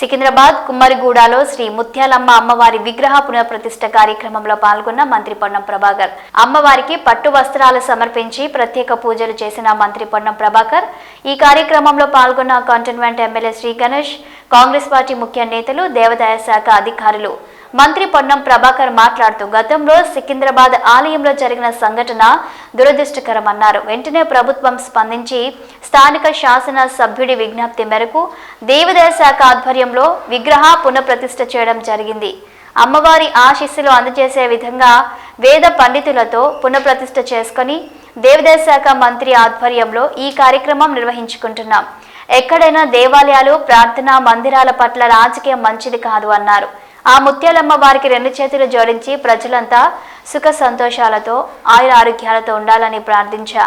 సికింద్రాబాద్ కుమ్మరిగూడలో శ్రీ ముత్యాలమ్మ అమ్మవారి విగ్రహ పునఃప్రతిష్ఠ కార్యక్రమంలో పాల్గొన్న మంత్రి పొన్నం ప్రభాకర్. అమ్మవారికి పట్టు వస్త్రాలు సమర్పించి ప్రత్యేక పూజలు చేసిన మంత్రి పొన్నం ప్రభాకర్. ఈ కార్యక్రమంలో పాల్గొన్న cantonment MLA Shri Ganesh Congress party ముఖ్య నేతలు దేవాదాయ శాఖ అధికారులు. మంత్రి పొన్నం ప్రభాకర్ మాట్లాడుతూ గతంలో సికింద్రాబాద్ ఆలయంలో జరిగిన సంఘటన దురదృష్టకరమన్నారు. వెంటనే ప్రభుత్వం స్పందించి స్థానిక శాసన సభ్యుడి విజ్ఞప్తి మేరకు దేవాదాయ శాఖ ఆధ్వర్యంలో విగ్రహ పునఃప్రతిష్ఠ చేయడం జరిగింది. అమ్మవారి ఆశీస్సులు అందజేసే విధంగా వేద పండితులతో పునఃప్రతిష్ఠ చేసుకొని దేవాదాయ శాఖ మంత్రి ఆధ్వర్యంలో ఈ కార్యక్రమం నిర్వహించుకుంటున్నాం. ఎక్కడైనా దేవాలయాలు ప్రార్థనా మందిరాల పట్ల రాజకీయం మంచిది కాదు అన్నారు. ఆ ముత్యాలమ్మ వారికి రెండు చేతులు జోడించి ప్రజలంతా సుఖ సంతోషాలతో ఆయుర ఆరోగ్యాలతో ఉండాలని ప్రార్థించా.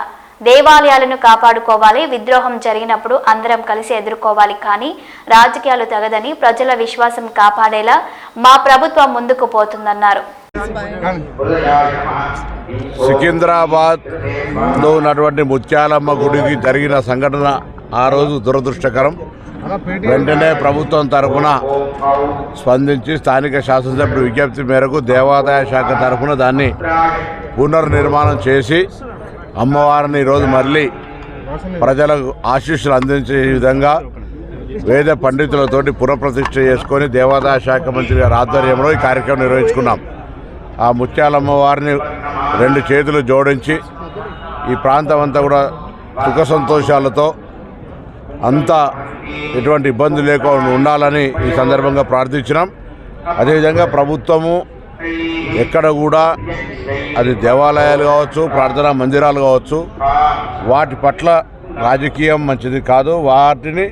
దేవాలయాలను కాపాడుకోవాలి విద్రోహం జరిగినప్పుడు అందరం కలిసి ఎదుర్కోవాలి కానీ రాజకీయాలు తగదని ప్రజల విశ్వాసం కాపాడేలా మా ప్రభుత్వం ముందుకు పోతుందన్నారు. సికింద్రాబాద్లో ఉన్నటువంటి ముత్యాలమ్మ గుడికి జరిగిన సంఘటన ఆ రోజు దురదృష్టకరం. వెంటనే ప్రభుత్వం తరఫున స్పందించి స్థానిక శాసనసభ్యుడి విజ్ఞప్తి మేరకు దేవాదాయ శాఖ తరఫున దాన్ని పునర్నిర్మాణం చేసి అమ్మవారిని ఈరోజు మళ్ళీ ప్రజలకు ఆశీస్సులు అందించే విధంగా వేద పండితులతోటి పునఃప్రతిష్ఠ చేసుకొని దేవాదాయ శాఖ మంత్రి గారి ఆధ్వర్యంలో ఈ కార్యక్రమం నిర్వహించుకున్నాం. ఆ ముత్యాలమ్మ వారిని రెండు చేతులు జోడించి ఈ ప్రాంతం అంతా కూడా సుఖ సంతోషాలతో అంతా ఎటువంటి ఇబ్బంది లేకుండా ఉండాలని ఈ సందర్భంగా ప్రార్థించినాం. అదేవిధంగా ప్రభుత్వము ఎక్కడ కూడా అది దేవాలయాలు కావచ్చు ప్రార్థనా మందిరాలు కావచ్చు వాటి పట్ల రాజకీయం మంచిది కాదు. వాటిని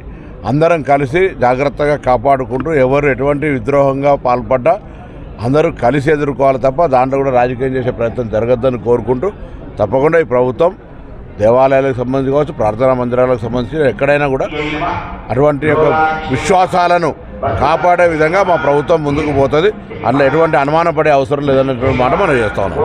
అందరం కలిసి జాగ్రత్తగా కాపాడుకుంటూ ఎవరు ఎటువంటి విద్రోహంగా పాల్పడ్డా అందరూ కలిసి ఎదుర్కోవాలి తప్ప దాంట్లో కూడా రాజకీయం చేసే ప్రయత్నం జరగద్దని కోరుకుంటూ తప్పకుండా ఈ ప్రభుత్వం దేవాలయాలకు సంబంధించి కావచ్చు ప్రార్థనా మందిరాలకు సంబంధించి ఎక్కడైనా కూడా అటువంటి యొక్క విశ్వాసాలను కాపాడే విధంగా మా ప్రభుత్వం ముందుకు పోతుంది. అందులో ఎటువంటి అనుమానపడే అవసరం లేదన్నటువంటి మాట మనం చేస్తా ఉన్నాం.